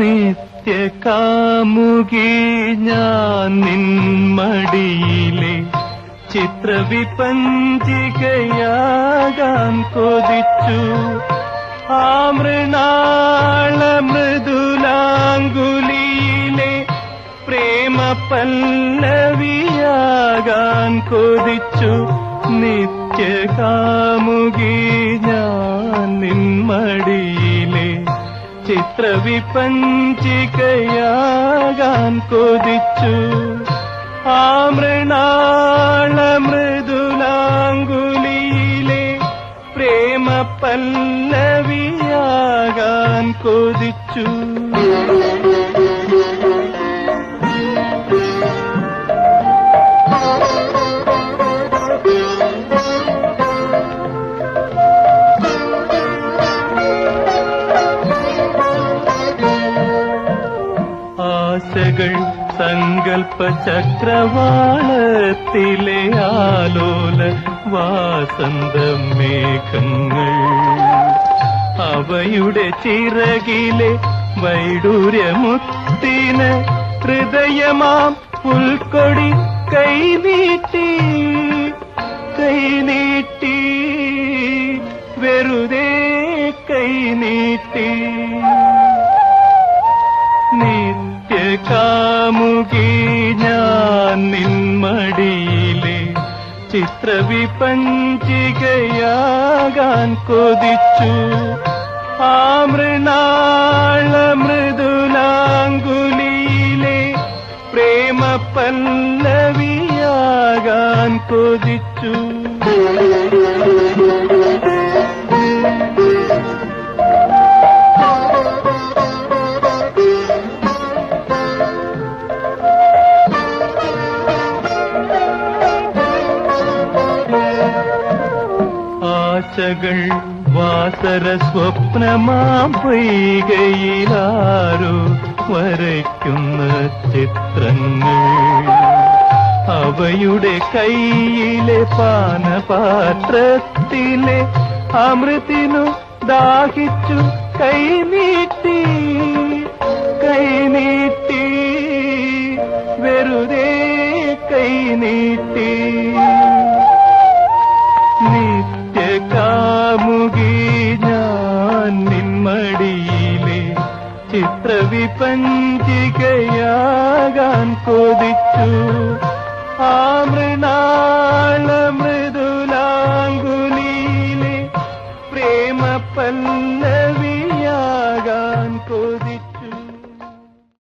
നിത്യകാമുകി ഞാൻ നിന്മടിയിലെ ചിത്രവിപഞ്ചികയാകാൻ കൊതിച്ചു. ആ മൃണാള മൃദുലാങ്കുലിയിലെ പ്രേമ പല്ലവിയാകാൻ കൊതിച്ചു. നിത്യകാമുകി ഞാൻ ചിത്രവിപഞ്ചികയാകാൻ കൊതിച്ചു. ആ മൃണാള മൃദുലാങ്കുലിയിലെ പ്രേമ പല്ലവിയാകാൻ കൊതിച്ചു. ആശകൾ സങ്കൽപ്പ ചക്രവാളത്തിലെ ആലോല വാസന്ത മേഘങ്ങൾ. അവയുടെ ചിറകിലെ വൈഡൂര്യമുത്തിന് ഹൃദയമാം പുൽക്കൊടി കൈനീട്ടി കൈനീട്ടി വെറുതെ കൈനീട്ടി നിത്യകാമുകി ഞാൻ നിന്മടിയിലെ ചിത്രവിപഞ്ചികയാകാൻ കൊതിച്ചു. ആ മൃണാള മൃദുലാങ്കുലിയിലെ പ്രേമ പല്ലവിയാകാൻ കൊതിച്ചു. ആശകൾ വാസര സ്വപ്നമാ പൊയ്കയിലാരോ വരയ്ക്കുന്ന ചിത്രങ്ങൾ. അവയുടെ കയ്യിലെ പാനപാത്രത്തിലെ അമൃതിനു ദാഹിച്ചു കൈനീട്ടി കൈനീട്ടി വെറുതെ കൈനീട്ടി ചിത്രവിപഞ്ചികയാകാൻ കൊതിച്ചു.